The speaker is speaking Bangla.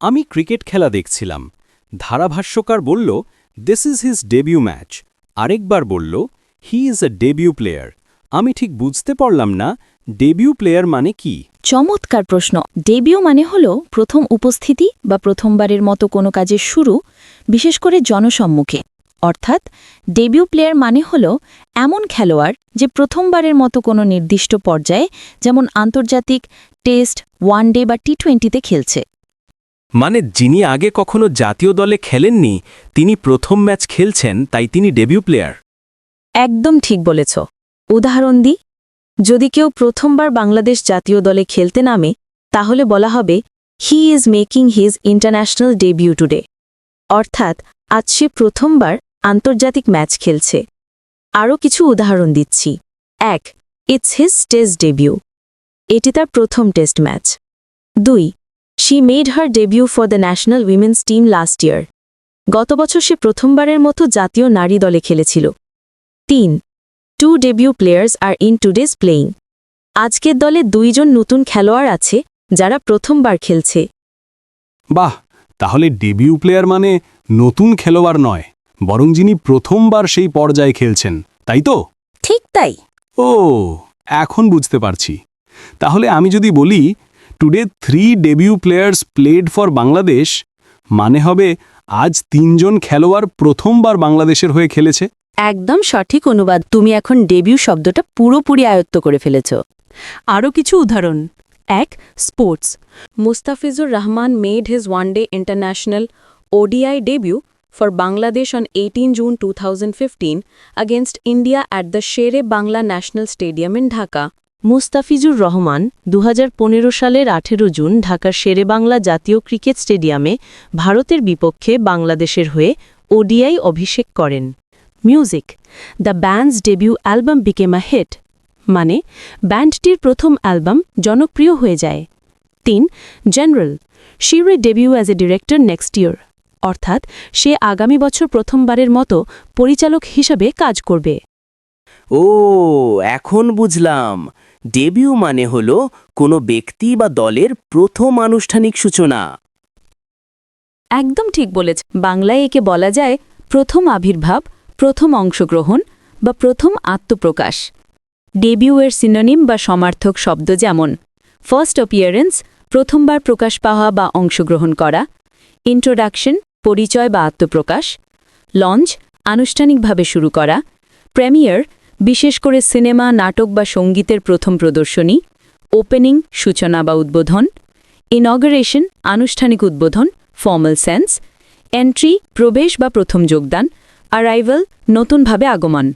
আমি ক্রিকেট খেলা দেখছিলাম। ধারাভাষ্যকার বলল this is his debut match আরেকবার বলল he is a debut player আমি ঠিক বুঝতে পারলাম না ডেবিউ প্লেয়ার মানে কি? চমৎকার প্রশ্ন। ডেবিউ মানে হল প্রথম উপস্থিতি বা প্রথমবারের মতো কোনো কাজের শুরু, বিশেষ করে জনসম্মুখে। অর্থাৎ ডেবিউ প্লেয়ার মানে হল এমন খেলোয়াড় যে প্রথমবারের মতো কোনো নির্দিষ্ট পর্যায়ে, যেমন আন্তর্জাতিক টেস্ট ওয়ান ডে বা টি টোয়েন্টিতে খেলছে। মানে যিনি আগে কখনো জাতীয় দলে খেলেননি, তিনি প্রথম ম্যাচ খেলছেন, তাই তিনি ডেবিউ প্লেয়ার। একদম ঠিক বলেছ। উদাহরণ দিই যদি কেউ প্রথমবার বাংলাদেশ জাতীয় দলে খেলতে নামে, তাহলে বলা হবে he is making his international debut today অর্থাৎ, আজ সে প্রথমবার আন্তর্জাতিক ম্যাচ খেলছে। আরও কিছু উদাহরণ দিচ্ছি। এক ইটস হিজ টেস্ট ডেবিউ এটি তার প্রথম টেস্ট ম্যাচ দুই she made her debut for the national women's team last year গত বছর সে প্রথমবারের মতো জাতীয় নারী দলে খেলেছিল। তিন two debut players are in today's playing আজকের দলে দুইজন নতুন খেলোয়াড় আছে যারা প্রথমবার খেলছে। বাহ তাহলে ডেবিউ প্লেয়ার মানে নতুন খেলোয়াড় নয় বরং যিনি প্রথমবার সেই পর্যায়ে খেলছেন তাই তো? ঠিক তাই। ও এখন বুঝতে পারছি। তাহলে আমি যদি বলি today three debut players played for Bangladesh মানে হবে, আজ তিনজন খেলোয়াড় প্রথমবার বাংলাদেশের হয়ে খেলেছে। একদম সঠিক অনুবাদ। তুমি এখন ডেবিউ শব্দটা পুরোপুরি আয়ত্ত করে ফেলেছ। আরও কিছু উদাহরণ। এক sports Mustafizur Rahman made his one day international ODI debut for Bangladesh on eighteen June two thousand fifteen India at the Shere Bangla national stadium in Dhaka Mustafizur Rahman দু হাজার পনেরো সালের আঠেরো জুন ঢাকার শেরেবাংলা জাতীয় ক্রিকেট স্টেডিয়ামে ভারতের বিপক্ষে বাংলাদেশের হয়ে ওডিআই অভিষেক করেন। Music, the band's debut album became a hit মানে ব্যান্ডটির প্রথম অ্যালবাম জনপ্রিয় হয়ে যায়। তিন, general, sure debut as a director next year, অর্থাৎ সে আগামী বছর প্রথমবারের মতো পরিচালক হিসাবে কাজ করবে। ও, এখন বুঝলাম। ডেবিউ মানে হল কোনো ব্যক্তি বা দলের প্রথম আনুষ্ঠানিক সূচনা। একদম ঠিক বলেছ। বাংলায় একে বলা যায় প্রথম আবির্ভাব, প্রথম অংশগ্রহণ বা প্রথম আত্মপ্রকাশ। ডেবিউয়ের সিনোনিম বা সমার্থক শব্দ যেমন ফার্স্ট অপিয়ারেন্স প্রথমবার প্রকাশ পাওয়া বা অংশগ্রহণ করা ইন্ট্রোডাকশন পরিচয় বা আত্মপ্রকাশ লঞ্চ আনুষ্ঠানিকভাবে শুরু করা প্রেমিয়ার বিশেষ করে সিনেমা, নাটক বা সঙ্গীতের প্রথম প্রদর্শনী, ওপেনিং, সূচনা বা উদ্বোধন, ইনগরেশন, আনুষ্ঠানিক উদ্বোধন, ফর্মাল সেন্স, এন্ট্রি, প্রবেশ বা প্রথম যোগদান অ্যারাইভাল নতুনভাবে আগমন।